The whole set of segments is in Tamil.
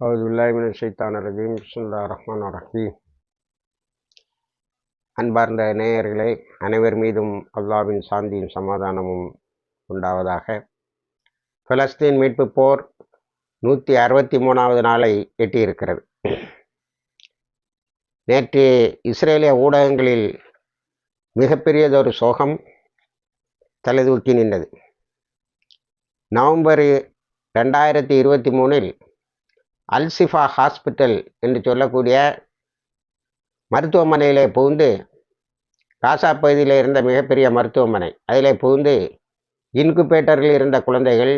அவதுல்லாஹிமின் ஷைத்தான் ரஜீம் சுல்லா ரஹ்மான் ரஹீம் அன்பார்ந்த நேயர்களே அனைவர் மீதும் அல்லாவின் சாந்தியும் சமாதானமும் உண்டாவதாக. பலஸ்தீன் மீட்பு போர் நூற்றி அறுபத்தி மூணாவது நாளை எட்டியிருக்கிறது. நேற்று இஸ்ரேலிய ஊடகங்களில் மிகப்பெரியதொரு சோகம் தலைதூக்கி நின்றது. நவம்பர் ரெண்டாயிரத்தி இருபத்தி மூணில் அல்சிஃபா ஹாஸ்பிட்டல் என்று சொல்லக்கூடிய மருத்துவமனையிலே புகுந்து காசா பகுதியில் இருந்த மிகப்பெரிய மருத்துவமனை. அதில் புகுந்து இன்குபேட்டரில் இருந்த குழந்தைகள்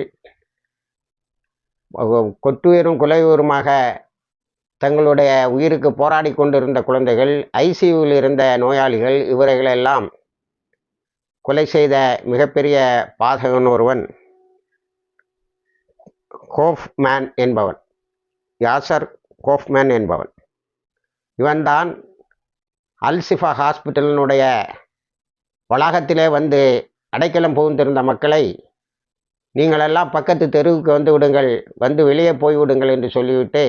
கொட்டுயிரும் குலையூருமாக தங்களுடைய உயிருக்கு போராடி கொண்டிருந்த குழந்தைகள் ஐசியூவில் இருந்த நோயாளிகள் இவர்களெல்லாம் கொலை செய்த மிகப்பெரிய பாதகன் ஒருவன் கோஃப்மேன் என்பவன். யாசர் கோஃப்மேன் என்பவன். இவன்தான் அல்சிஃபா ஹாஸ்பிட்டலினுடைய வளாகத்திலே வந்து அடைக்கலம் புகுந்திருந்த மக்களை நீங்களெல்லாம் பக்கத்து தெருவுக்கு வந்து விடுங்கள் வந்து வெளியே போய் விடுங்கள் என்று சொல்லிவிட்டு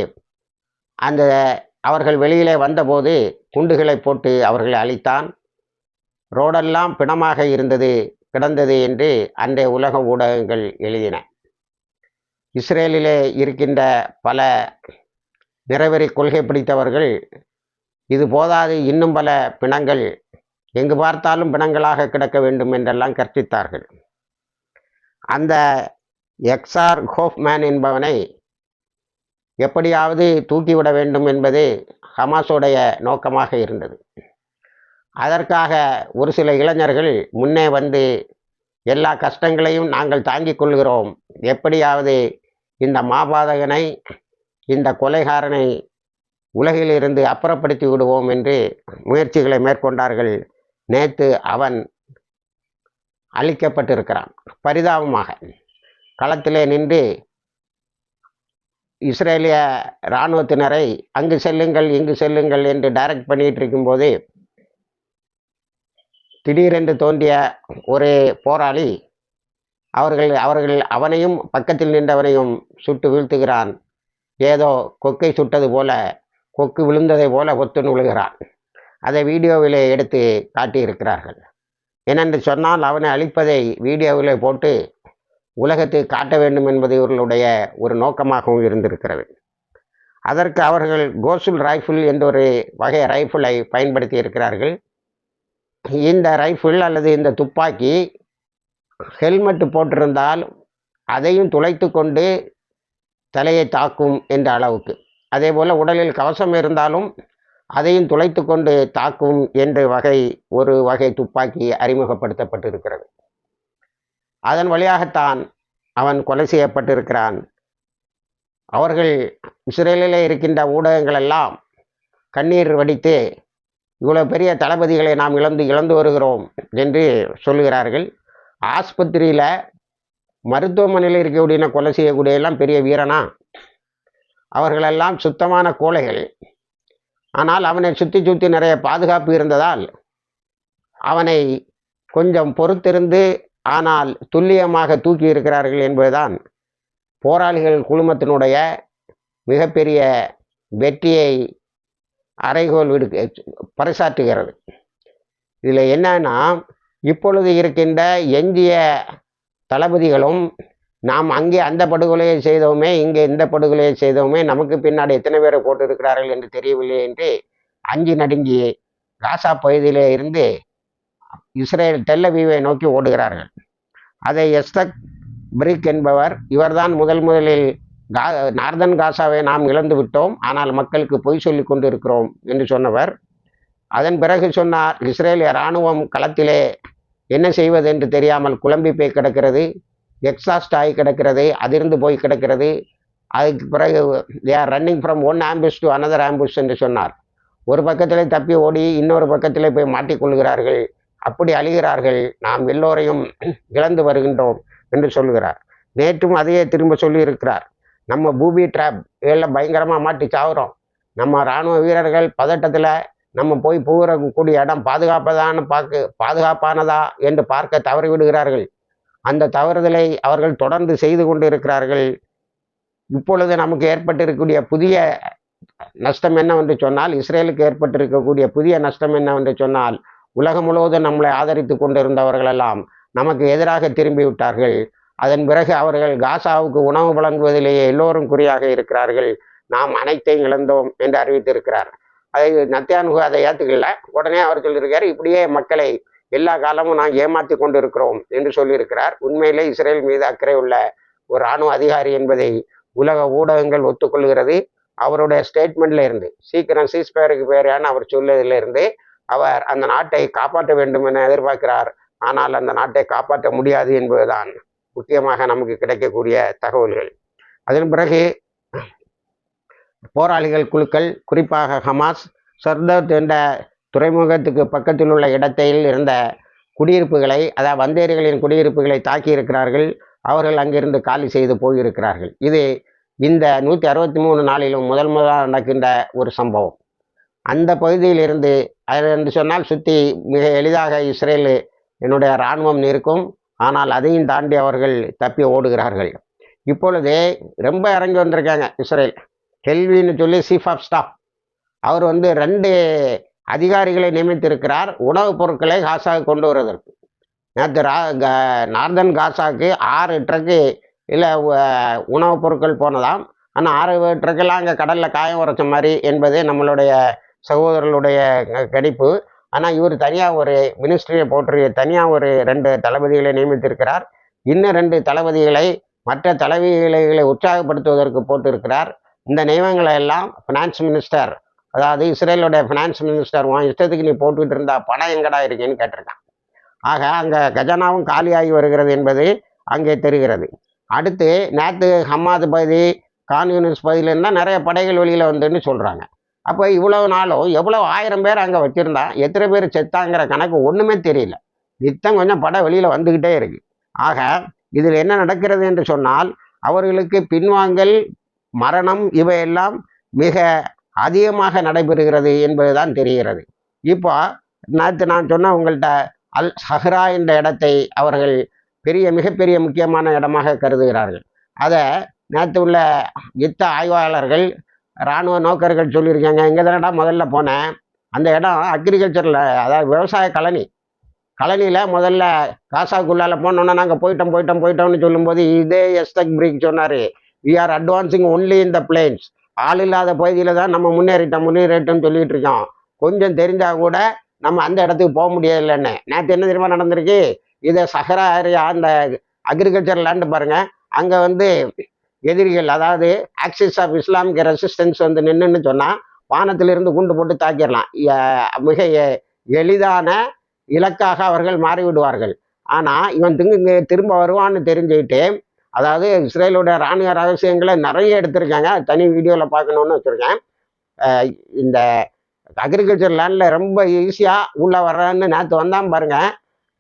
அந்த அவர்கள் வெளியிலே வந்தபோது குண்டுகளை போட்டு அவர்களை அழித்தான். ரோடெல்லாம் பிணமாக இருந்தது கிடந்தது என்று அன்றைய உலக ஊடகங்கள் எழுதின. இஸ்ரேலிலே இருக்கின்ற பல நிறைவேறி கொள்கை பிடித்தவர்கள் இது போதாது இன்னும் பல பிணங்கள் எங்கு பார்த்தாலும் பிணங்களாக கிடக்க வேண்டும் என்றெல்லாம் கற்பித்தார்கள். அந்த எக்ஸார் ஹோஃப்மேன் என்பவனை எப்படியாவது தூக்கிவிட வேண்டும் என்பது ஹமாஸோடைய நோக்கமாக இருந்தது. அதற்காக ஒரு சில இளைஞர்கள் முன்னே வந்து எல்லா கஷ்டங்களையும் நாங்கள் தாங்கிக் கொள்கிறோம். எப்படியாவது இந்த மாபாதகனை இந்த கொலைகாரனை உலகிலிருந்து அப்புறப்படுத்தி விடுவோம் என்று முயற்சிகளை மேற்கொண்டார்கள். நேற்று அவன் அழிக்கப்பட்டிருக்கிறான். பரிதாபமாக. களத்திலே நின்று இஸ்ரேலிய இராணுவத்தினரை அங்கு செல்லுங்கள் இங்கு செல்லுங்கள் என்று டைரக்ட் பண்ணிட்டு இருக்கும்போது திடீரென்று தோன்றிய ஒரு போராளி அவர்கள் அவர்கள் அவனையும் பக்கத்தில் நின்றவனையும் சுட்டு வீழ்த்துகிறான். ஏதோ கொக்கை சுட்டது போல கொக்கு விழுந்ததை போல ஒத்து விழுகிறான் அதை வீடியோவிலே எடுத்து காட்டியிருக்கிறார்கள். ஏனென்று சொன்னால் அவனை அழிப்பதை வீடியோவிலே போட்டு உலகத்தை காட்ட வேண்டும் என்பது இவர்களுடைய ஒரு நோக்கமாகவும் இருந்திருக்கிறது. அதற்கு அவர்கள் கோசுல் ரைஃபிள் என்ற ஒரு வகை ரைஃபிளை பயன்படுத்தி இருக்கிறார்கள் இந்த ரைஃபிள் அல்லது இந்த துப்பாக்கி ஹெல்மெட் போட்டிருந்தால் அதையும் துளைத்து கொண்டு தலையை தாக்கும் என்ற அளவுக்கு. அதே போல் உடலில் கவசம் இருந்தாலும் அதையும் துளைத்து கொண்டு தாக்கும் என்ற வகை ஒரு வகை துப்பாக்கி அறிமுகப்படுத்தப்பட்டிருக்கிறது. அதன் வழியாகத்தான் அவன் கொலை செய்யப்பட்டிருக்கிறான். அவர்கள் இஸ்ரேலில் இருக்கின்ற ஊடகங்கள் எல்லாம் கண்ணீர் வடித்து இவ்வளோ பெரிய தளபதிகளை நாம் இழந்து இழந்து வருகிறோம் என்று சொல்லுகிறார்கள். ஆஸ்பத்திரியில் மருத்துவமனையில் இருக்கக்கூடிய கொலை செய்யக்கூடிய எல்லாம் பெரிய வீரனா? அவர்களெல்லாம் சுத்தமான கோழைகள். ஆனால் அவனை சுற்றி சுற்றி நிறைய பாதுகாப்பு இருந்ததால் அவனை கொஞ்சம் பொறுத்திருந்து ஆனால் துல்லியமாக தூக்கி இருக்கிறார்கள் என்பதுதான் போராளிகள் குழுமத்தினுடைய மிகப்பெரிய வெற்றியை அறைகோல் விடு பறைசாற்றுகிறது. இதில் என்னன்னா இப்பொழுது இருக்கின்ற எஞ்சிய தளபதிகளும் நாம் அங்கே அந்த படுகொலையை செய்தோமே இங்கே இந்த படுகொலையை செய்தோமே நமக்கு பின்னாடி எத்தனை பேரை போட்டிருக்கிறார்கள் என்று தெரியவில்லை என்று அஞ்சு நடுங்கி காசா பகுதியிலே இருந்து இஸ்ரேல் டெல்லவீவை நோக்கி ஓடுகிறார்கள். அதை எஸ்தக் பிரிக் என்பவர் இவர்தான் முதல் முதலில் கா நார்தன் காசாவை நாம் இழந்து விட்டோம் ஆனால் மக்களுக்கு பொய் சொல்லி கொண்டு இருக்கிறோம் என்று சொன்னவர். அதன் பிறகு சொன்னார் இஸ்ரேலிய இராணுவம் களத்திலே என்ன செய்வது என்று தெரியாமல் குழம்பி போய் கிடக்கிறது எக்ஸாஸ்ட் ஆகி கிடக்கிறது அதிர்ந்து போய் கிடக்கிறது. அதுக்கு பிறகு they are running from one ambush to another ambush என்று சொன்னார். ஒரு பக்கத்தில் தப்பி ஓடி இன்னொரு பக்கத்தில் போய் மாட்டிக்கொள்கிறார்கள் அப்படி அழிகிறார்கள். நாம் எல்லோரையும் இழந்து வருகின்றோம் என்று சொல்லுகிறார் நேற்றும் அதையே திரும்ப சொல்லியிருக்கிறார். நம்ம பூபி ட்ராப் இதில் பயங்கரமாக மாட்டி சாவுறோம் நம்ம இராணுவ வீரர்கள் பதட்டத்தில் நம்ம போய் கூடிய இடம் பாதுகாப்பதான்னு பார்க்க பாதுகாப்பானதா என்று பார்க்க தவறி விடுகிறார்கள். அந்த தவறுதலை அவர்கள் தொடர்ந்து செய்து கொண்டு இருக்கிறார்கள் இப்பொழுது நமக்கு ஏற்பட்டிருக்கக்கூடிய புதிய நஷ்டம் என்னவென்று சொன்னால் இஸ்ரேலுக்கு ஏற்பட்டிருக்கக்கூடிய புதிய நஷ்டம் என்னவென்று சொன்னால் உலகம் முழுவதும் நம்மளை ஆதரித்து கொண்டிருந்தவர்களெல்லாம் நமக்கு எதிராக திரும்பி விட்டார்கள் அதன் பிறகு அவர்கள் காசாவுக்கு உணவு வழங்குவதிலேயே எல்லோரும் குறியாக இருக்கிறார்கள். நாம் அனைத்தையும் இழந்தோம் என்று அறிவித்திருக்கிறார். அதை நத்தியானுகு அதை ஏற்றுக்கல உடனே அவர் சொல்லியிருக்கார் இப்படியே மக்களை எல்லா காலமும் நான் ஏமாற்றி கொண்டிருக்கிறோம் என்று சொல்லியிருக்கிறார். உண்மையிலே இஸ்ரேல் மீது அக்கறை உள்ள ஒரு இராணுவ அதிகாரி என்பதை உலக ஊடகங்கள் ஒத்துக்கொள்கிறது. அவருடைய ஸ்டேட்மெண்ட்ல இருந்து சீக்கிரம் சீஸ்பயருக்கு பேரான அவர் சொல்லதிலிருந்து அவர் அந்த நாட்டை காப்பாற்ற வேண்டும் என எதிர்பார்க்கிறார். ஆனால் அந்த நாட்டை காப்பாற்ற முடியாது என்பதுதான் முக்கியமாக நமக்கு கிடைக்கக்கூடிய தகவல்கள். அதன் பிறகு போராளிகள் குழுக்கள் குறிப்பாக ஹமாஸ் சர்தத் என்ற துறைமுகத்துக்கு பக்கத்தில் உள்ள இடத்தில் இருந்த குடியிருப்புகளை அதாவது வந்தேரிகளின் குடியிருப்புகளை தாக்கி இருக்கிறார்கள் அவர்கள் அங்கிருந்து காலி செய்து போயிருக்கிறார்கள். இது இந்த நூற்றி அறுபத்தி மூணு நாளிலும் முதல் முதலாக நடக்கின்ற ஒரு சம்பவம். அந்த பகுதியில் இருந்து அது என்று சொன்னால் சுற்றி மிக எளிதாக இஸ்ரேல் என்னுடைய இராணுவம் இருக்கும். ஆனால் அதையும் தாண்டி அவர்கள் தப்பி ஓடுகிறார்கள். இப்பொழுது ரொம்ப இறங்கி வந்திருக்காங்க இஸ்ரேல். கெல்வின்னு சொல்லி சீஃப் ஆஃப் ஸ்டாஃப் அவர் வந்து ரெண்டு அதிகாரிகளை நியமித்திருக்கிறார். உணவுப் பொருட்களை காசாக கொண்டு வருவதற்கு. நேற்று ரா நார்தன் காசாவுக்கு ஆறு ட்ரக்கு இல்லை உணவுப் பொருட்கள் போனதாம். ஆனால் ஆறு ட்ரக்கெல்லாம் அங்கே கடலில் காயம் உரைச்ச மாதிரி என்பது நம்மளுடைய சகோதரர்களுடைய கணிப்பு. ஆனால் இவர் தனியாக ஒரு மினிஸ்ட்ரியை போட்டு தனியாக ஒரு ரெண்டு தளபதிகளை நியமித்திருக்கிறார். இன்னும் ரெண்டு தளபதிகளை மற்ற தளபதிகளை உற்சாகப்படுத்துவதற்கு போட்டிருக்கிறார். இந்த நியமங்களை எல்லாம் ஃபினான்ஸ் மினிஸ்டர் அதாவது இஸ்ரேலுடைய ஃபினான்ஸ் மினிஸ்டர் உன் இஷ்டத்துக்கு நீ போட்டுக்கிட்டு இருந்தா பணம் எங்கடா இருக்கேன்னு கேட்டிருக்கான். ஆக அங்கே கஜானாவும் காலியாகி வருகிறது என்பது அங்கே தெரிகிறது. அடுத்து நேற்று ஹம்மாது பகுதி கான்யூனிஸ்ட் பகுதியிலேருந்து தான் நிறைய படைகள் வெளியில் வந்துன்னு சொல்கிறாங்க அப்போ இவ்வளவு நாளும் எவ்வளோ ஆயிரம் பேர் அங்கே வச்சுருந்தா எத்தனை பேர் செத்தாங்கிற கணக்கு ஒன்றுமே தெரியல. நித்தம் கொஞ்சம் படம் வெளியில் வந்துக்கிட்டே இருக்கு. ஆக இதில் என்ன நடக்கிறது என்று சொன்னால் அவர்களுக்கு பின்வாங்கல் மரணம் இவையெல்லாம் மிக அதிகமாக நடைபெறுகிறது என்பதுதான் தெரிகிறது. இப்போ நேற்று நான் சொன்ன உங்கள்கிட்ட அல் சஹ்ரா என்ற இடத்தை அவர்கள் பெரிய மிகப்பெரிய முக்கியமான இடமாக கருதுகிறார்கள். அதை நேற்று உள்ள யுத்த ஆய்வாளர்கள் இராணுவ நோக்கர்கள் சொல்லியிருக்காங்க. எங்கே தானடா முதல்ல போனேன். அந்த இடம் அக்ரிகல்ச்சரில் அதாவது விவசாய கழனி. கழனியில் முதல்ல காசாக்குள்ளால் போனோன்னா நாங்கள் போயிட்டோம் போயிட்டோம் போயிட்டோம்னு சொல்லும்போது இதே எஸ்தக் பிரிக் சொன்னார். We are advancing only in the plains ஆள் இல்லாத பகுதியில் தான் நம்ம முன்னேறிட்டோம் முன்னேறிட்டோம்னு சொல்லிட்டு இருக்கோம் கொஞ்சம் தெரிஞ்சால் கூட நம்ம அந்த இடத்துக்கு போக முடியலைன்னு. நேற்று என்ன தெரியுமா நடந்திருக்கு? இதை சஹரா ஏரியா அந்த அக்ரிகல்ச்சர் லேண்டு பாருங்கள் அங்கே வந்து எதிரிகள் அதாவது ஆக்சிஸ் ஆஃப் இஸ்லாமிக் ரெசிஸ்டன்ஸ் வந்து நின்றுன்னு சொன்னால் வானத்திலிருந்து குண்டு போட்டு தாக்கிடலாம். மிக எளிதான இலக்காக அவர்கள் மாறிவிடுவார்கள். ஆனால் இவன் திங்கு இங்கே திரும்ப வருவான்னு தெரிஞ்சுக்கிட்டு அதாவது இஸ்ரேலோட இராணுவ ரகசியங்களை நிறைய எடுத்திருக்காங்க. தனி வீடியோவில் பார்க்கணுன்னு வச்சுருக்கேன். இந்த அக்ரிகல்ச்சர் லேண்டில் ரொம்ப ஈஸியாக உள்ளே வர்றேன்னு நேற்று வந்தான் பாருங்கள்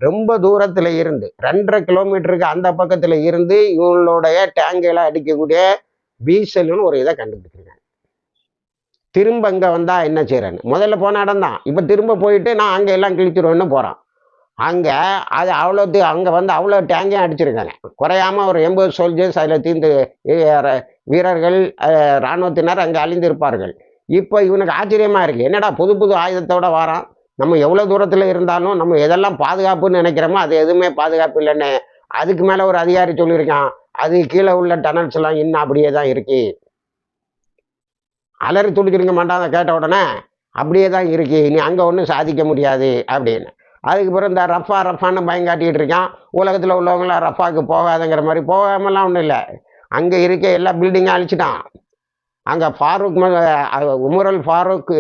ரொம்ப தூரத்தில் இருந்து ரெண்டரை கிலோமீட்டருக்கு அந்த பக்கத்தில் இருந்து இவங்களுடைய டேங்கெல்லாம் அடிக்கக்கூடிய பீசல்னு ஒரு இதை கண்டுபிடிச்சிருக்காங்க. திரும்ப இங்கே வந்தால் என்ன செய்கிறேன்னு முதல்ல போன இடம் தான் இப்போ திரும்ப போயிட்டு நான் அங்கே எல்லாம் கிழிச்சிருவேன்னு போகிறான் அங்கே அது அவ்வளோத்து அங்கே வந்து அவ்வளோ டேங்கையும் அடிச்சிருக்காங்க. குறையாம ஒரு எண்பது சோல்ஜர்ஸ் அதில் தீர்ந்து வீரர்கள் இராணுவத்தினர் அங்கே அழிந்திருப்பார்கள். இப்போ இவனுக்கு ஆச்சரியமாக இருக்குது என்னடா புது புது ஆயுதத்தோட வாரான்? நம்ம எவ்வளோ தூரத்தில் இருந்தாலும் நம்ம எதெல்லாம் பாதுகாப்புன்னு நினைக்கிறோமோ அது எதுவுமே பாதுகாப்பு இல்லைன்னு அதுக்கு மேலே ஒரு அதிகாரி சொல்லியிருக்கான். அது கீழே உள்ள டனல்ஸ் எல்லாம் இன்னும் அப்படியே தான் இருக்கு. அலறி துடிச்சிருக்க மாட்டாங்க கேட்ட உடனே. அப்படியே தான் இருக்கு. நீ அங்கே ஒன்றும் சாதிக்க முடியாது அப்படின்னு. அதுக்கு பிறகு இந்த ரஃபா ரஃபான்னு பயங்காட்டிகிட்டு இருக்கான். உலகத்தில் உள்ளவங்களாம் ரஃபாவுக்கு போகாதுங்கிற மாதிரி போகாமலாம் ஒன்றும் இல்லை. அங்கே இருக்க எல்லா பில்டிங்கும் அழிச்சிட்டான். அங்கே ஃபாரூக் உமரல் ஃபாரூக்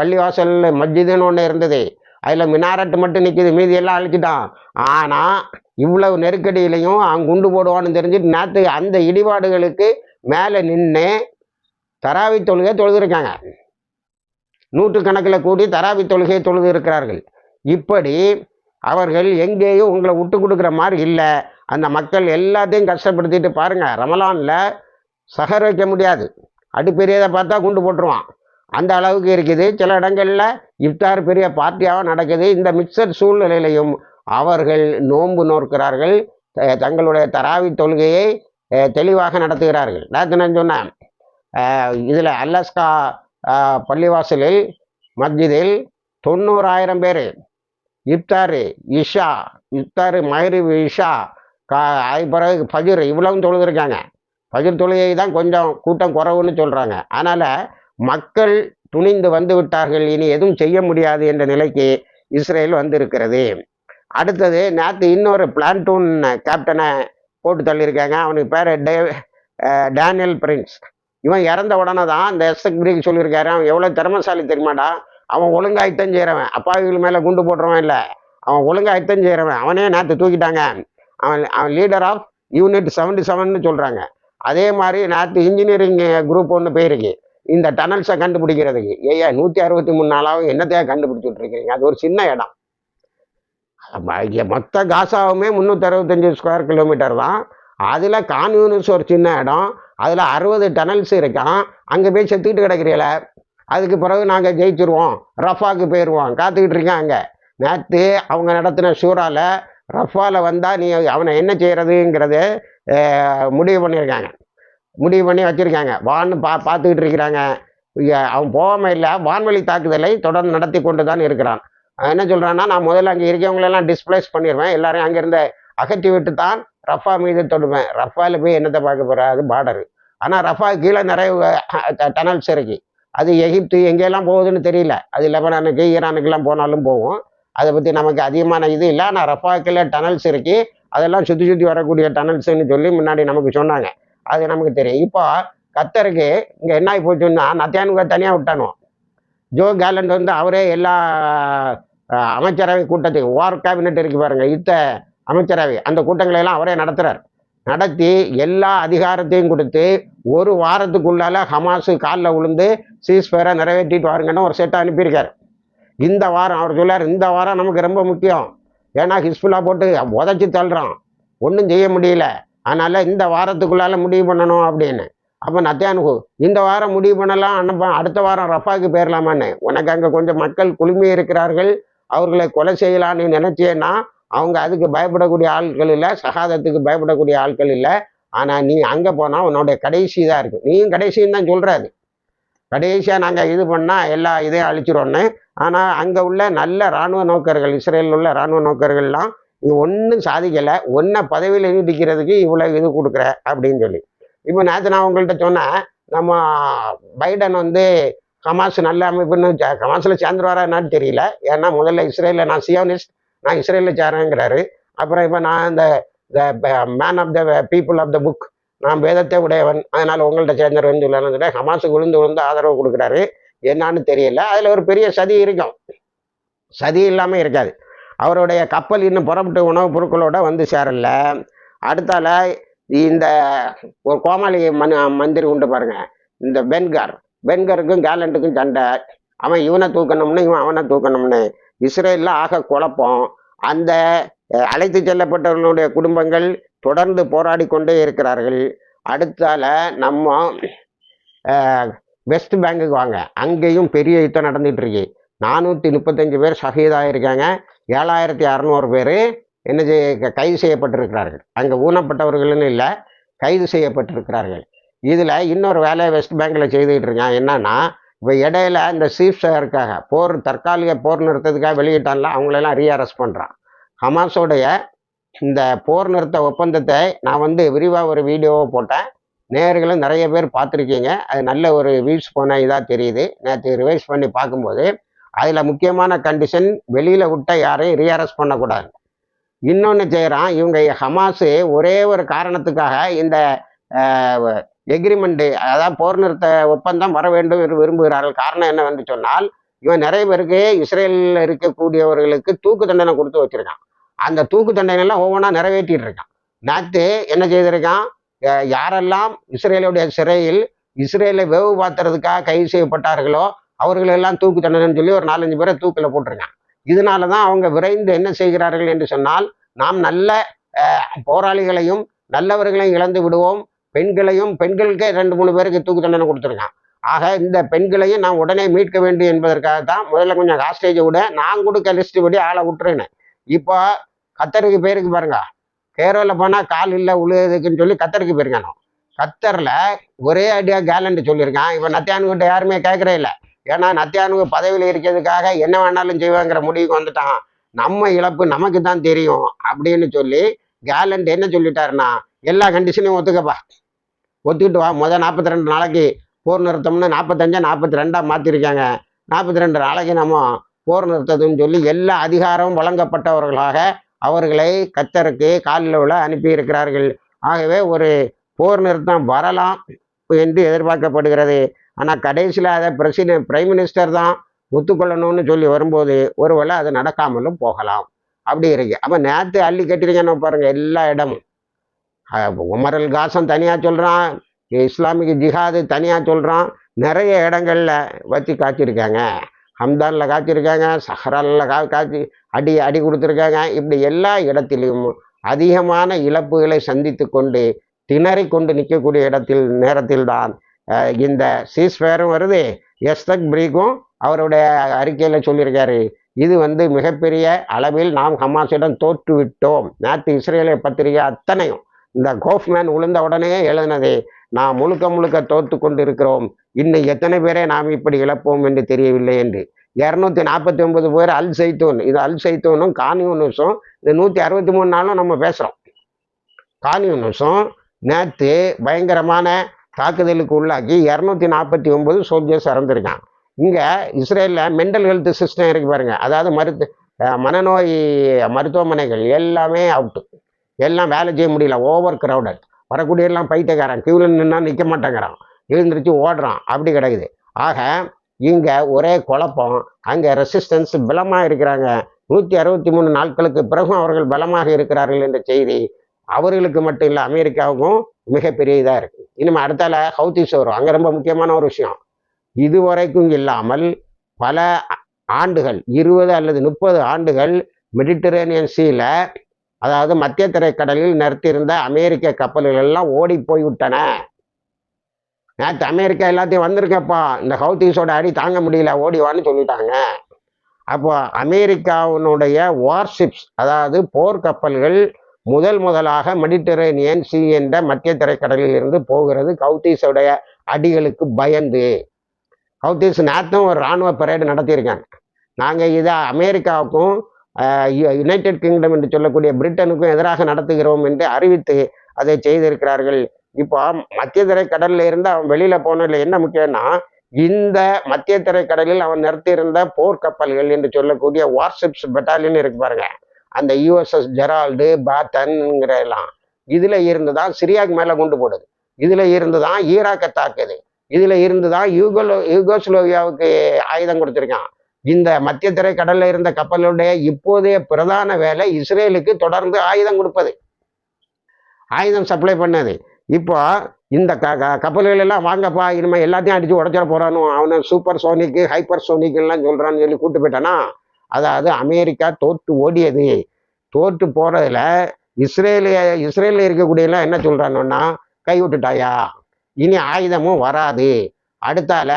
பள்ளிவாசல் மஸ்ஜிதுன்னு ஒன்று இருந்தது. அதில் மினாரட்டு மட்டும் நிற்கிது மீதி எல்லாம் அழிச்சிட்டான். ஆனால் இவ்வளவு நெருக்கடியிலையும் அவன் குண்டு போடுவான்னு தெரிஞ்சு நேற்று அந்த இடிபாடுகளுக்கு மேலே நின்று தராவி தொழுகை தொழுதுருக்காங்க. நூற்றுக்கணக்கில் கூடி தராவி தொழுகையை தொழுது இருக்கிறார்கள். இப்படி அவர்கள் எங்கேயும் உங்களை விட்டு கொடுக்குற மாதிரி இல்லை. அந்த மக்கள் எல்லாத்தையும் கஷ்டப்படுத்திட்டு பாருங்கள் ரமலானில் சகர் வைக்க முடியாது. அடுப்பெரியதை பார்த்தா குண்டு போட்டுருவான். அந்த அளவுக்கு இருக்குது. சில இடங்களில் இஃப்தார் பெரிய பார்ட்டியாக நடக்குது. இந்த மிக்சர் சூழ்நிலையிலையும் அவர்கள் நோன்பு நோக்கிறார்கள் தங்களுடைய தராவி தொழுகையை தெளிவாக நடத்துகிறார்கள். நேற்று நான் சொன்னேன்? இதில் அலஸ்கா பள்ளிவாசலில் மஸ்ஜிதில் தொண்ணூறாயிரம் பேர் இப்தாரு இஷா இப்தாரு மகரிப் இஷா கா அதுக்கு பிறகு ஃபஜ்ர் இவ்வளவும் தொழுதுருக்காங்க. ஃபஜ்ர் தொழுகை தான் கொஞ்சம் கூட்டம் குறவுன்னு சொல்கிறாங்க அதனால் மக்கள் துணிந்து வந்து விட்டார்கள் இனி எதுவும் செய்ய முடியாது என்ற நிலைக்கு இஸ்ரேல் வந்திருக்கிறது. அடுத்தது நேற்று இன்னொரு பிளான்டூன் கேப்டனை போட்டு தள்ளியிருக்காங்க. அவனுக்கு பேர் டே டேனியல் பிரின்ஸ். இவன் இறந்த உடனே தான் இந்த எஸ்எக் பிரீக் சொல்லியிருக்காரு. அவன் எவ்வளோ திறமசாலி தெரியுமாடா? அவன் ஒழுங்காயிட்டம் செய்கிறவன் அப்பாவிகள் மேலே குண்டு போடுறவன் இல்லை. அவன் ஒழுங்காயிட்டம் செய்கிறவன் அவனே நேற்று தூக்கிட்டாங்க. அவன் அவன் லீடர் ஆஃப் யூனிட் செவன்டி செவன்னு சொல்கிறாங்க அதே மாதிரி நேற்று இன்ஜினியரிங் குரூப் ஒன்று போயிருக்கு. இந்த டனல்ஸை கண்டுபிடிக்கிறதுக்கு. ஏயா நூற்றி அறுபத்தி மூணு நாளாகவும் என்னத்தையா கண்டுபிடிச்சிட்டு இருக்கீங்க அது ஒரு சின்ன இடம். மொத்த காசாவுமே முந்நூற்றி அறுபத்தஞ்சு ஸ்கொயர் கிலோமீட்டர் தான். அதில் கான்யூனிஸ் ஒரு சின்ன இடம். அதில் அறுபது டனல்ஸ் இருக்கான். அங்கே போய் செத்துக்கிட்டு கிடக்கிறீல அதுக்கு பிறகு நாங்கள் ஜெயிச்சிருவோம். ரஃபாக்கு போயிடுவோம் காத்துக்கிட்டு இருக்காங்க நேற்று அவங்க நடத்தின ஷூராவில் ரஃபாவில் வந்தால் நீ அவனை என்ன செய்கிறதுங்கிறது முடிவு பண்ணியிருக்காங்க. முடிவு பண்ணி வச்சுருக்காங்க. வான்னு பா பார்த்துக்கிட்டு இருக்கிறாங்க. அவன் போகாமல் இல்லை வான்வழி தாக்குதலை தொடர்ந்து நடத்தி கொண்டு தான் இருக்கிறான் என்ன சொல்கிறான்னா நான் முதல்ல அங்கே இருக்கவங்களெல்லாம் டிஸ்பிளேஸ் பண்ணிடுவேன் எல்லாரையும் அங்கேருந்து அகற்றி விட்டு தான் ரஃபா மீது தொடுவேன். ரஃபாவில் போய் என்னத்தை பார்க்க போகிற அது பார்டரு ஆனால் ரஃபா கீழே நிறைய டனல்ஸ் இருக்குது அது எகிப்து எங்கெல்லாம் போகுதுன்னு தெரியல. அது லெபனானுக்கு ஈரானுக்கெல்லாம் போனாலும் போகும். அதை பற்றி நமக்கு அதிகமான இது இல்லை. ஆனால் ரஃபாக்கில் டனல்ஸ் இருக்கு. அதெல்லாம் சுற்றி சுற்றி வரக்கூடிய டனல்ஸ்ன்னு சொல்லி முன்னாடி நமக்கு சொன்னாங்க. அது நமக்கு தெரியும். இப்போ கத்தருக்கு இங்கே என்ன ஆகி போச்சுன்னா நத்தியானுக்கு தனியாக விட்டானுவோம் ஜோ கேலண்ட் வந்து அவரே எல்லா அமைச்சரவை கூட்டத்துக்கு வார் கேபினெட் இருக்கு பாருங்க யுத்த அமைச்சரவை. அந்த கூட்டங்களை எல்லாம் அவரே நடத்துகிறார் நடத்தி எல்லா அதிகாரத்தையும் கொடுத்து ஒரு வாரத்துக்குள்ளால ஹமாஸு காலில் விழுந்து சீஸ்பேரை நிறைவேற்றிட்டு வாருங்கன்னு ஒரு செட்டை அனுப்பியிருக்காரு. இந்த வாரம் அவர் சொல்லார் இந்த வாரம் நமக்கு ரொம்ப முக்கியம். ஏன்னா ஹிஸ்புல்லா போட்டு உதச்சி தள்ளுறான். ஒன்றும் செய்ய முடியல. அதனால் இந்த வாரத்துக்குள்ளால முடிவு பண்ணணும் அப்படின்னு. அப்போ நத்தியானுகு இந்த வாரம் முடிவு பண்ணலாம் அனுப்ப அடுத்த வாரம் ரஃபாக்கு போயிடலாமான்னு உனக்கு அங்கே கொஞ்சம் மக்கள் குழுமி இருக்கிறார்கள் அவர்களை கொலை செய்யலான்னு நினச்சேன்னா அவங்க அதுக்கு பயப்படக்கூடிய ஆட்கள் இல்லை சகாதத்துக்கு பயப்படக்கூடிய ஆட்கள் இல்லை. ஆனால் நீ அங்கே போனால் உன்னோட கடைசி தான் இருக்கும். நீயும் கடைசின்னு தான் சொல்கிறாரு கடைசியாக நாங்கள் இது பண்ணால் எல்லா இதையும் அழிச்சிருவோன்னு ஆனால் அங்கே உள்ள நல்ல இராணுவ நோக்கர்கள் இஸ்ரேலில் உள்ள இராணுவ நோக்கர்கள்லாம் நீ ஒன்றும் சாதிக்கலை ஒன்றை பதவியில் நீட்டிக்கிறதுக்கு இவ்வளோ இது கொடுக்குற அப்படின்னு சொல்லி. இப்போ நேற்று நான் உங்கள்கிட்ட சொன்னேன் நம்ம பைடன் வந்து ஹமாஸ் நல்ல அமைப்புன்னு ஹமாஸில் சேர்ந்துருவாரா என்னன்னு தெரியல. ஏன்னா முதல்ல இஸ்ரேலில் நான் சியோனிஸ்ட் நான் இஸ்ரேலில் சேரேங்கிறாரு. அப்புறம் இப்போ நான் இந்த the man of the people of the book நான் வேதத்தை உடையவன். அதனால் உங்கள்கிட்ட சேர்ந்துருவேன் சொல்லலாம் ஹமாஸுக்கு விழுந்து விழுந்து ஆதரவு கொடுக்குறாரு. என்னன்னு தெரியல. அதில் ஒரு பெரிய சதி இருக்கும். சதி இல்லாமல் இருக்காது. அவருடைய கப்பல் இன்னும் புறப்பட்டு உணவுப் பொருட்களோடு வந்து சேரல. அடுத்தால இந்த ஒரு கோமாளி மன் மந்திரி உண்டு பாருங்க. இந்த பென்கார். பென்கருக்கும் கேலண்டுக்கும் சண்டை. அவன் இவனை தூக்கணும்னு இவன் அவனை தூக்கணும்னு. இஸ்ரேலில் ஆக குழப்பம். அந்த அழைத்து செல்லப்பட்டவர்களுடைய குடும்பங்கள் தொடர்ந்து போராடி கொண்டே இருக்கிறார்கள். அடுத்தால நம்ம வெஸ்ட் பேங்குக்கு வாங்க. அங்கேயும் பெரிய யுத்தம் நடந்துட்டு இருக்கு. நானூற்றி முப்பத்தஞ்சு பேர் ஷஹீதாயிருக்காங்க ஏழாயிரத்தி அறநூறு பேர் என்ன செய்ய கைது செய்யப்பட்டிருக்கிறார்கள். அங்கே ஊனப்பட்டவர்கள்னு இல்லை கைது செய்யப்பட்டிருக்கிறார்கள். இதில் இன்னொரு வேலையை வெஸ்ட் பேங்கில் செய்துக்கிட்டு இருக்கான் என்னன்னா இப்போ இடையில இந்த சீஃப் இருக்காங்க போர் தற்காலிக போர் நிறுத்தத்துக்காக வெளியிட்டான்ல அவங்களெல்லாம் ரீஅரெஸ்ட் பண்ணுறான் ஹமாஸோடைய இந்த போர் நிறுத்த ஒப்பந்தத்தை நான் வந்து விரிவாக ஒரு வீடியோவை போட்டேன். நேர்களும் நிறைய பேர் பார்த்துருக்கீங்க. அது நல்ல ஒரு வியூஸ் போன இதாக தெரியுது. நேற்று ரிவைஸ் பண்ணி பார்க்கும்போது அதில் முக்கியமான கண்டிஷன் வெளியில் விட்ட யாரையும் ரீஅரெஸ்ட் பண்ணக்கூடாது. இன்னொன்று செய்கிறான் இவங்க ஹமாஸு ஒரே ஒரு காரணத்துக்காக இந்த எக்ரிமெண்ட்டு அதாவது போர் நிறுத்த ஒப்பந்தம் வர வேண்டும் என்று விரும்புகிறார்கள். காரணம் என்னவென்று சொன்னால் இவன் நிறைய பேருக்கு இஸ்ரேலில் இருக்கக்கூடியவர்களுக்கு தூக்கு தண்டனை கொடுத்து வச்சிருக்கான். அந்த தூக்கு தண்டனைலாம் ஒவ்வொன்றா நிறைவேற்றிட்டு இருக்கான் நேற்று என்ன செய்திருக்கான்? யாரெல்லாம் இஸ்ரேலுடைய சிறையில் இஸ்ரேலை வேவு பார்த்துறதுக்காக கைது செய்யப்பட்டார்களோ அவர்களெல்லாம் தூக்கு தண்டனைன்னு சொல்லி ஒரு நாலஞ்சு பேரை தூக்கில் போட்டிருக்கான். இதனால தான் அவங்க விரைந்து என்ன செய்கிறார்கள் என்று சொன்னால் நாம் நல்ல போராளிகளையும் நல்லவர்களையும் இழந்து விடுவோம். பெண்களையும் பெண்களுக்கே ரெண்டு மூணு பேருக்கு தூக்கு தண்டனை கொடுத்துருக்கான். ஆக இந்த பெண்களையும் நான் உடனே மீட்க வேண்டும் என்பதற்காக தான் முதல்ல கொஞ்சம் ஹாஸ்டேஜை விட. நான் கொடுக்க லிஸ்ட் படி ஆளை விட்டுருனேன். இப்போ கத்தருக்கு பேருக்கு பாருங்க. கேரோவில் போனால் கால் இல்லை உழுதுக்குன்னு சொல்லி கத்தருக்கு போயிருக்கானோ கத்தரில் ஒரே அடியாக கேலண்ட் சொல்லியிருக்கான். இப்போ நத்தியானுக்கிட்ட யாருமே கேட்குறே இல்லை. ஏன்னா நத்தியானுக்கு பதவியில் இருக்கிறதுக்காக என்ன வேணாலும் செய்வாங்கிற முடிவுக்கு வந்துட்டான். நம்ம இழப்பு நமக்கு தான் தெரியும் அப்படின்னு சொல்லி கேலண்ட் என்ன சொல்லிட்டாருன்னா எல்லா கண்டிஷனையும் ஒத்துக்கப்பா. ஒத்துக்கிட்டு வா. முதல் நாற்பத்தி ரெண்டு நாளைக்கு போர் நிறுத்தம்னு நாற்பத்தஞ்சா நாற்பத்தி ரெண்டாக மாற்றிருக்காங்க நாற்பத்தி ரெண்டு நாளைக்கு நம்ம போர் நிறுத்ததுன்னு சொல்லி எல்லா அதிகாரமும் வழங்கப்பட்டவர்களாக அவர்களை கத்தருக்கு காலில் உள்ள அனுப்பி இருக்கிறார்கள் ஆகவே ஒரு போர் நிறுத்தம் வரலாம் என்று எதிர்பார்க்கப்படுகிறது. ஆனால் கடைசியில் அதை பிரசிடென்ட் பிரைம் மினிஸ்டர் தான் ஒத்துக்கொள்ளணும்னு சொல்லி வரும்போது ஒருவேளை அது நடக்காமலும் போகலாம். அப்படி இருக்கு. அப்போ நேற்று அள்ளி கட்டிருக்கேன்னு பாருங்க எல்லா இடமும். உமரல் காசம் தனியாக சொல்கிறான் இஸ்லாமிக் ஜிஹாது தனியாக சொல்கிறான் நிறைய இடங்களில் வச்சு காய்ச்சிருக்காங்க ஹம்தானில் காய்ச்சிருக்காங்க சஹரானில் கா காய்ச்சி அடி அடி கொடுத்துருக்காங்க. இப்படி எல்லா இடத்திலும் அதிகமான இழப்புகளை சந்தித்து கொண்டு திணறி கொண்டு நிற்கக்கூடிய இடத்தில் நேரத்தில் தான் இந்த சீஸ்ஃபயரும் வருது. எஸ்தக் பிரீக்கும் அவருடைய அறிக்கையில் சொல்லியிருக்காரு இது வந்து மிகப்பெரிய அளவில் நாம் ஹமாஸிடம் தோற்றுவிட்டோம். நேற்று இஸ்ரேலிய பத்திரிகை அத்தனையும் இந்த கோஃப்மேன் உளுந்த உடனே எழுதினது நாம் முழுக்க முழுக்க தோத்து கொண்டு இருக்கிறோம் இன்னும் எத்தனை பேரை நாம் இப்படி இழப்போம் என்று தெரியவில்லை என்று. இரநூத்தி நாற்பத்தி ஒன்பது பேர் அல் சைத்தூன். இது அல் சைத்தூனும் கான்யூனிஸும் இந்த நூற்றி அறுபத்தி மூணு நாளும் நம்ம பேசுகிறோம் கான்யூனிஸும் நேற்று பயங்கரமான தாக்குதலுக்கு உள்ளாக்கி இரநூத்தி நாற்பத்தி ஒன்பது சோல்ஜர்ஸ் இறந்துருக்கான் இங்கே இஸ்ரேலில் மென்டல் ஹெல்த் சிஸ்டம் இருக்கு பாருங்கள் அதாவது மருத்து மனநோய் மருத்துவமனைகள் எல்லாமே அவுட்டு எல்லாம் வேலை செய்ய முடியல ஓவர் க்ரௌடட் வரக்கூடிய எல்லாம் பைத்தியக்காரன் கியூவில் நின்னா நிற்க மாட்டேங்கிறான். எழுந்திரிச்சு ஓடுறான் அப்படி கிடைக்குது. ஆக இங்கே ஒரே குழப்பம் அங்கே ரெசிஸ்டன்ஸ் பலமாக இருக்கிறாங்க. நூற்றி அறுபத்தி மூணு நாட்களுக்கு பிறகும் அவர்கள் பலமாக இருக்கிறார்கள் என்ற செய்தி அவர்களுக்கு மட்டும் இல்லை அமெரிக்காவுக்கும் மிகப்பெரிய இதாக இருக்குது இனிமேல் அடுத்தால ஹவுத்திஸ் வரும். அங்கே ரொம்ப முக்கியமான ஒரு விஷயம். இதுவரைக்கும் இல்லாமல் பல ஆண்டுகள் இருபது அல்லது முப்பது ஆண்டுகள் மெடிட்டரேனியன் சீல அதாவது மத்திய திரைக்கடலில் நிறுத்தியிருந்த அமெரிக்க கப்பல்கள் எல்லாம் ஓடி போய்விட்டன. நேற்று அமெரிக்கா எல்லாத்தையும் வந்திருக்கப்பா. இந்த ஹவுத்தீஸோட அடி தாங்க முடியல ஓடிவான்னு சொல்லிட்டாங்க. அப்போ அமெரிக்காவினுடைய வார்ஷிப்ஸ் அதாவது போர்க்கப்பல்கள் முதல் முதலாக மெடிட்டரேனியன் சி என்ற மத்திய திரைக்கடலில் இருந்து போகிறது. ஹவுத்தீஸோடைய அடிகளுக்கு பயந்து. ஹவுத்தீஸ் நேற்றும் ஒரு இராணுவ பரேடு நடத்தியிருக்காங்க. நாங்கள் இதை அமெரிக்காவுக்கும் யுனைடெட் கிங்டம் என்று சொல்லக்கூடிய பிரிட்டனுக்கும் எதிராக நடத்துகிறோம் என்று அறிவித்து அதை செய்திருக்கிறார்கள். இப்போ மத்திய தரைக்கடல்ல இருந்து அவன் வெளியில போனதுல என்ன முக்கியம்னா இந்த மத்திய திரைக்கடலில் அவன் நிறுத்தியிருந்த போர்க்கப்பல்கள் என்று சொல்லக்கூடிய வார்ஷிப்ஸ் பெட்டாலியன் இருக்கு பாருங்க. அந்த யூஎஸ்எஸ் ஜெரால்டு பாத்தன்ங்கிற எல்லாம். இதுல இருந்து தான் சிரியாக்கு மேல கொண்டு போடுது. இதுல இருந்து தான் ஈராக்கை தாக்குது. இதுல இருந்து தான் யூகோலோ யூகோஸ்லோவியாவுக்கு ஆயுதம் கொடுத்துருக்கான். இந்த மத்திய தரைக்கடல்ல இருந்த கப்பலுடைய இப்போதைய பிரதான வேலை இஸ்ரேலுக்கு தொடர்ந்து ஆயுதம் கொடுப்பது. ஆயுதம் சப்ளை பண்ணது. இப்போ இந்த க க- கப்பல்கள் எல்லாம் வாங்கப்பா இனிமேல் எல்லாத்தையும் அடித்து உடச்சிட போறானோ அவனை சூப்பர் சோனிக்கு ஹைப்பர் சோனிக்குலாம் சொல்கிறான்னு சொல்லி கூட்டு போயிட்டானா? அதாவது அமெரிக்கா தோற்று ஓடியது. தோற்று போகிறதுல இஸ்ரேலிய இஸ்ரேலில் இருக்கக்கூடியலாம் என்ன சொல்கிறானுன்னா கை விட்டுட்டாயா இனி ஆயுதமும் வராது. அடுத்தால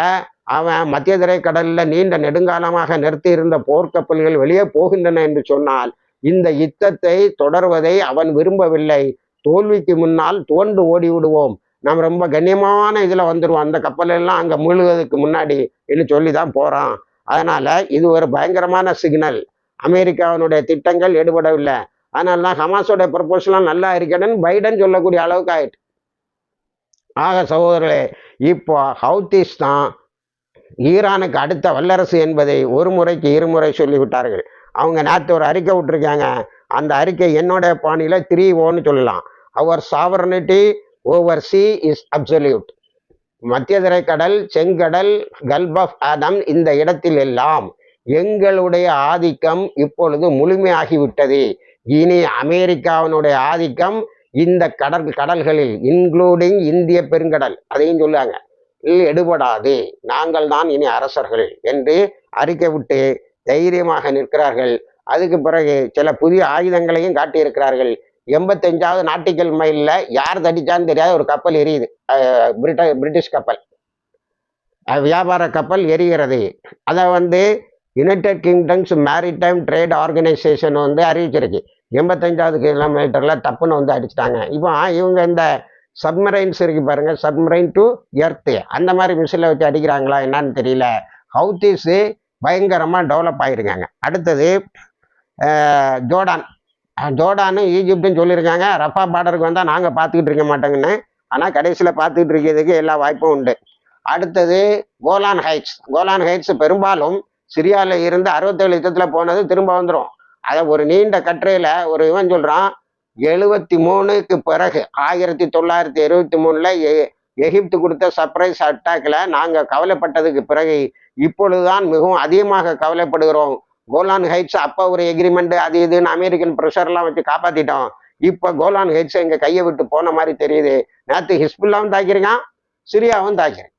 அவன் மத்திய திரைக்கடலில் நீண்ட நெடுங்காலமாக நிறுத்தி இருந்த போர்க்கப்பல்கள் வெளியே போகின்றன என்று சொன்னால் இந்த யுத்தத்தை தொடர்வதை அவன் விரும்பவில்லை. தோல்விக்கு முன்னால் தோண்டு ஓடி விடுவோம் நாம் ரொம்ப கண்ணியமான இதில் வந்துடுவோம் அந்த கப்பலெல்லாம் அங்கே முழுவதுக்கு முன்னாடி என்று சொல்லி தான் போகிறான் அதனால் இது ஒரு பயங்கரமான சிக்னல். அமெரிக்காவினுடைய திட்டங்கள் எடுபடவில்லை. அதனால தான் ஹமாஸோட ப்ரப்போசலாம் நல்லா இருக்கணும்னு பைடன் சொல்லக்கூடிய அளவுக்கு ஆயிட்டு. ஆக சகோதரர்களே இப்போ ஹவுத்திஸ் தான் ஈரானுக்கு அடுத்த வல்லரசு என்பதை ஒரு முறைக்கு இருமுறை சொல்லிவிட்டார்கள். அவங்க நேற்று ஒரு அறிக்கை விட்டுருக்காங்க. அந்த அறிக்கை என்னோட பாணியில் த்ரீ ஓன்னு சொல்லலாம். அவர் sovereignty over sea is absolute மத்திய திரைக்கடல் செங்கடல் கல்ப் ஆஃப் ஆடம் இந்த இடத்தில் எல்லாம் எங்களுடைய ஆதிக்கம் இப்பொழுது முழுமையாகிவிட்டது. இனி அமெரிக்காவினுடைய ஆதிக்கம் இந்த கடல் கடல்களில் இன்க்ளூடிங் இந்திய பெருங்கடல் அதையும் சொல்லுவாங்க. எடுபடாது நாங்கள் தான் இனி அரசர்கள் என்று அறிக்கை விட்டு தைரியமாக நிற்கிறார்கள். அதுக்கு பிறகு சில புதிய ஆயுதங்களையும் காட்டியிருக்கிறார்கள். எண்பத்தஞ்சாவது நாட்டிக்கல் மைலில் யார் தடிச்சான்னு தெரியாத ஒரு கப்பல் எரியுது. பிரிட்ட பிரிட்டிஷ் கப்பல். வியாபார கப்பல் எரிகிறது. அதை வந்து United Kingdom's maritime trade organisation வந்து அறிவிச்சிருக்கு. எண்பத்தஞ்சாவது கிலோமீட்டரில் தப்புன்னு வந்து அடிச்சிட்டாங்க. இப்போ இவங்க இந்த சப்மரைன்ஸ் இருக்கு பாருங்க. சப்மரைன் டு எர்த்து அந்த மாதிரி மிஷினில் வச்சு அடிக்கிறாங்களா என்னன்னு தெரியல. ஹவுத்தீஸு பயங்கரமாக டெவலப் ஆகிருக்காங்க அடுத்தது ஜோர்டான். அஹ், ஜோர்டானு சொல்லியிருக்காங்க. ரஃபா பார்டருக்கு வந்தால் நாங்கள் பார்த்துக்கிட்டு இருக்க மாட்டோங்கன்னு. ஆனால் கடைசியில் பார்த்துக்கிட்டு இருக்கிறதுக்கு எல்லா வாய்ப்பும் உண்டு. அடுத்தது கோலான் ஹைட்ஸ் கோலான் ஹைட்ஸ் பெரும்பாலும் சிரியாவில் இருந்து அறுபத்தேழு யுத்தத்தில் போனது திரும்ப வந்துடும் அதை ஒரு நீண்ட கட்டுரையில் ஒரு இவன் சொல்கிறான் எழுபத்தி மூணுக்கு பிறகு ஆயிரத்தி தொள்ளாயிரத்தி எழுபத்தி மூணில் எகிப்து கொடுத்த சர்ப்ரைஸ் அட்டாக்ல நாங்கள் கவலைப்பட்டதுக்கு பிறகு இப்பொழுதுதான் மிகவும் அதிகமாக கவலைப்படுகிறோம். கோலான் ஹைட்ஸ் அப்போ ஒரு எக்ரிமெண்ட் அது இதுன்னு அமெரிக்கன் ப்ரெஷர்லாம் வச்சு காப்பாற்றிட்டோம் இப்போ கோலான் ஹைட்ஸ் எங்கள் கையை விட்டு போன மாதிரி தெரியுது. நேற்று ஹிஸ்புல்லாவும் தாக்கிருக்கான் சிரியாவும் தாக்கிறேன்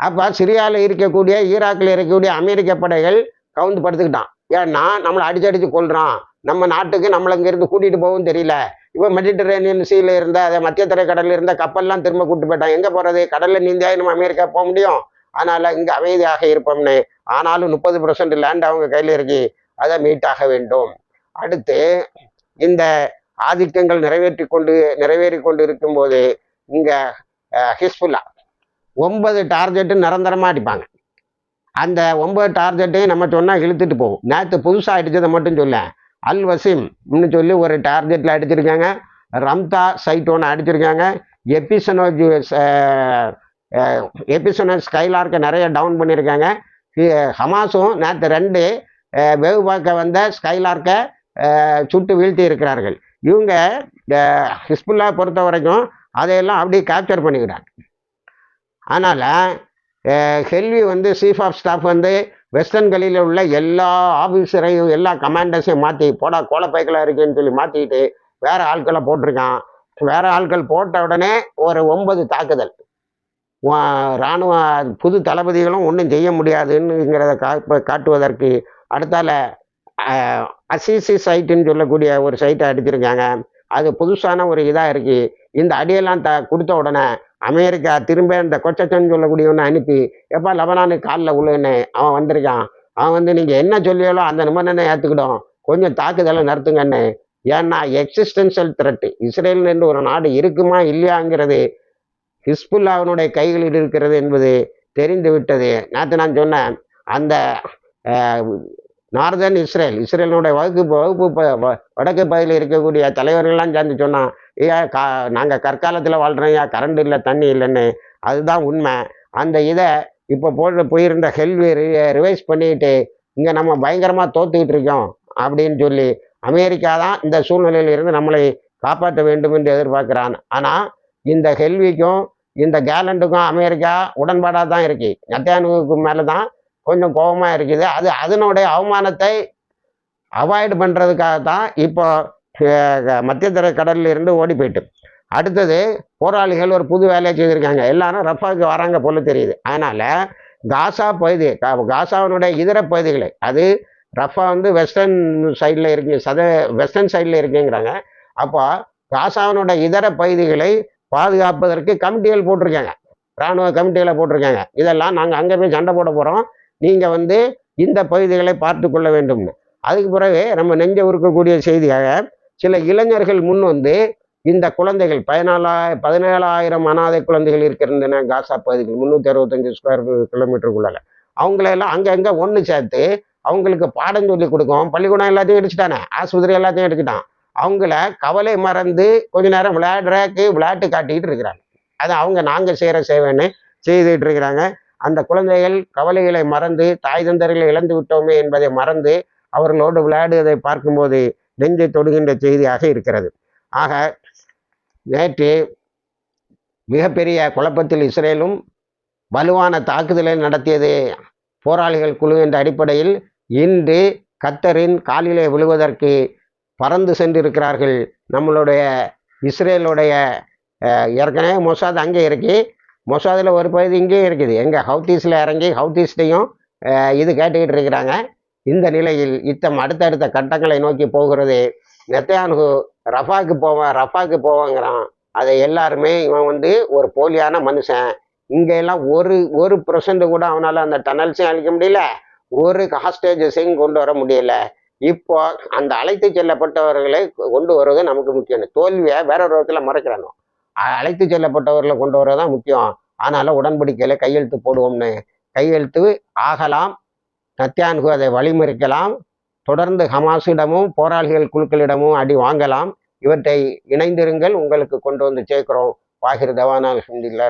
அப்போ சிரியாவில் இருக்கக்கூடிய ஈராக்கில் இருக்கக்கூடிய அமெரிக்க படைகள் கவுந்து படுத்துக்கிட்டான். ஏன்னா நம்மளை அடிச்சு அடிச்சு கொள்றான் நம்ம நாட்டுக்கு நம்மளை இங்கேருந்து கூட்டிகிட்டு போகவும் தெரியல. இப்போ மெடிட்டரேனியன் சீல இருந்த அதை மத்திய திரைக்கடலில் இருந்த கப்பல்லாம் திரும்ப கூட்டு போயிட்டான். எங்கே போகிறது கடலில் நீந்தியாக நம்ம அமெரிக்கா போக முடியும். அதனால் இங்கே அமைதியாக இருப்போம்னு. ஆனாலும் முப்பது பர்சன்ட் லேண்ட் அவங்க கையில் இருக்கு. அதை மீட்டாக வேண்டும். அடுத்து இந்த ஆதிக்கங்கள் நிறைவேற்றி கொண்டு நிறைவேறி கொண்டு இருக்கும்போது இங்கே ஹிஸ்புல்லா ஒன்பது டார்கெட்டு நிரந்தரமாக அடிப்பாங்க. அந்த ஒன்பது டார்கெட்டையும் நம்ம சொன்னால் இழுத்துட்டு போகும். நேற்று புதுசாக அடித்ததை மட்டும் சொல்லேன். அல் வசீம் சொல்லி ஒரு டார்கெட்டில் அடிச்சிருக்காங்க. ரம்தா சைட் ஒன்று அடிச்சிருக்காங்க எபிசனோ எபிசனோ ஸ்கைலார்க்கை நிறைய டவுன் பண்ணியிருக்காங்க ஹமாஸும் நேற்று ரெண்டு அஹ், பார்க்க வந்த ஸ்கைலார்க்கை சுட்டு வீழ்த்தி இருக்கிறார்கள். இவங்க ஹிஸ்புல்லா பொறுத்த வரைக்கும் அதையெல்லாம் அப்படியே கேப்சர் பண்ணிக்கிறாங்க அதனால் ஹெல்வி வந்து சீஃப் ஆஃப் ஸ்டாஃப் வந்து வெஸ்டர்ன் கலியில் உள்ள எல்லா ஆஃபீஸரையும் எல்லா கமாண்டர்ஸையும் மாற்றி போடா கோலப்பைக்கலாக இருக்குன்னு சொல்லி மாற்றிக்கிட்டு வேறு ஆட்களை போட்டிருக்கான். வேறு ஆட்கள் போட்ட உடனே ஒரு ஒன்பது தாக்குதல். இராணுவ புது தளபதிகளும் ஒன்றும் செய்ய முடியாதுன்னுங்கிறத கா காட்டுவதற்கு அடுத்தால அசிசி சைட்டுன்னு சொல்லக்கூடிய ஒரு சைட்டை அடிச்சிருக்காங்க அது புதுசான ஒரு இதாக இருக்குது இந்த அடியெல்லாம் த கொடுத்த உடனே அமெரிக்கா திரும்ப இந்த கொச்சச்சன்னு சொல்லக்கூடியவனை அனுப்பி எப்பா லெபனானு காலில் உள்ளுன்னு அவன் வந்திருக்கான். அவன் வந்து நீங்கள் என்ன சொல்லியாலோ அந்த நிபந்தனை ஏற்றுக்கிடும் கொஞ்சம் தாக்குதலை நடத்துங்கன்னு ஏன்னா எக்ஸிஸ்டன்ஷியல் த்ரெட்டு இஸ்ரேல் என்று ஒரு நாடு இருக்குமா இல்லையாங்கிறது ஹிஸ்புல்லாவினுடைய கைகளில் இருக்கிறது என்பது தெரிந்து விட்டது. நேற்று நான் சொன்னேன் அந்த நார்தர்ன் இஸ்ரேல் இஸ்ரேலினுடைய வகுப்பு வகுப்பு வ- வடக்கு பகுதியில் இருக்கக்கூடிய தலைவர்கள்லாம் சேர்ந்து சொன்னான் ஏன் கா நாங்கள் கற்காலத்தில் வாழ்கிறோம் ஏன்? கரண்ட் இல்லை தண்ணி இல்லைன்னு. அதுதான் உண்மை. அந்த இதை இப்போ போட்டு போயிருந்த ஹெல்வி ரிவைஸ் பண்ணிட்டு இங்கே நம்ம பயங்கரமாக தோத்துக்கிட்டு இருக்கோம் அப்படின்னு சொல்லி அமெரிக்கா தான் இந்த சூழ்நிலையில் இருந்து நம்மளை காப்பாற்ற வேண்டும் என்று எதிர்பார்க்கிறான். ஆனால் இந்த ஹெல்விக்கும் இந்த கேலண்டுக்கும் அமெரிக்கா உடன்பாடாக தான் இருக்கு. நத்தியானுக்கு மேலே தான் கொஞ்சம் கோபமாக இருக்குது. அது அதனுடைய அவமானத்தை அவாய்டு பண்ணுறதுக்காக தான் இப்போ மத்திய தரை கடல்ல இருந்து ஓடி போயிட்டு. அடுத்தது போராளிகள் ஒரு புது வேலையை செய்திருக்காங்க. எல்லாரும் ரஃபாவுக்கு வராங்க போல தெரியுது. அதனால் காசா பகுதி கா- காசாவினுடைய இதர பகுதிகளை அது ரஃபா வந்து வெஸ்டர்ன் சைடில் இருக்கு சத வெஸ்டர்ன் சைடில் இருக்குங்கிறாங்க. அப்போ காசாவினுடைய இதர பகுதிகளை பாதுகாப்பதற்கு கமிட்டிகள் போட்டிருக்காங்க. இராணுவ கமிட்டிகளை போட்டிருக்காங்க. இதெல்லாம் நாங்கள் அங்கே போய் சண்டை போட போகிறோம் நீங்கள் வந்து இந்த பகுதிகளை பார்த்து கொள்ள வேண்டும்னு. அதுக்கு பிறகு நம்ம நெஞ்ச உருக்கக்கூடிய செய்தியாக சில இளைஞர்கள் முன் வந்து இந்த குழந்தைகள் பதினாலா பதினேழாயிரம் அனாதை குழந்தைகள் இருக்கின்றன காசா பகுதிகள் முந்நூற்றி அறுபத்தஞ்சு ஸ்கொயர் கிலோமீட்டருக்குள்ளால அவங்களெல்லாம் அங்கங்கே ஒன்று சேர்த்து அவங்களுக்கு பாடம் சொல்லி கொடுக்கும். பள்ளிக்கூடம் எல்லாத்தையும் இடிச்சிட்டானே. ஆஸ்பத்திரி எல்லாத்தையும் எடுத்துட்டான் அவங்கள கவலை மறந்து கொஞ்ச நேரம் விளையாடுறக்கு விளையாட்டு காட்டிக்கிட்டு இருக்கிறாங்க. அது அவங்க நாங்கள் செய்கிற சேவைன்னு செய்துட்டு இருக்கிறாங்க. அந்த குழந்தைகள் கவலைகளை மறந்து தாய் தந்தர்களை இழந்து விட்டோமே என்பதை மறந்து அவர்களோடு விளையாடுவதை பார்க்கும்போது நெஞ்சை தொடுகின்ற செய்தியாக இருக்கிறது. ஆக நேற்று மிகப்பெரிய குழப்பத்தில் இஸ்ரேலும் வலுவான தாக்குதலை நடத்தியது போராளிகள் குழு என்ற அடிப்படையில் இன்று கத்தரின் காலிலே விழுவதற்கு பறந்து சென்றிருக்கிறார்கள் நம்மளுடைய இஸ்ரேலுடைய ஏற்கனவே மொசாத் அங்கே இருக்கு. மொசாதில் ஒரு பகுதி இங்கேயும் இருக்குது. எங்கே ஹவுத்தீஸில் இறங்கி ஹவுத்தீஸ்டையும் இது கேட்டுக்கிட்டு இருக்கிறாங்க. இந்த நிலையில் இத்தம் அடுத்தடுத்த கட்டங்களை நோக்கி போகிறது நெத்தையானு ரஃபாக்கு போவேன் ரஃபாக்கு போவாங்கிறான். அதை எல்லாருமே இவன் வந்து ஒரு போலியான மனுஷன். இங்கே எல்லாம் ஒரு ஒரு பர்சன்ட் கூட அவனால் அந்த டனல்ஸையும் அழிக்க முடியல. ஒரு ஹாஸ்டேஜஸையும் கொண்டு வர முடியல. இப்போ அந்த அழைத்து செல்லப்பட்டவர்களை கொண்டு வருவது நமக்கு முக்கியம். தோல்வியை வேற ஒரு விதத்துல மறைக்கிறானோ? அழைத்து செல்லப்பட்டவர்களை கொண்டு வரது தான் முக்கியம். அதனால உடன்படிக்கையில கையெழுத்து போடுவோம்னு. கையெழுத்து ஆகலாம் நத்தியான்கு அதை வழிமறிக்கலாம். தொடர்ந்து ஹமாஸிடமும் போராளிகள் குழுக்களிடமும் அடி வாங்கலாம். இவற்றை இணைந்திருங்கள் உங்களுக்கு கொண்டு வந்து சேர்க்கிறோம். வாகிர் தவானால் அல்ஹம்துலில்லாஹ்.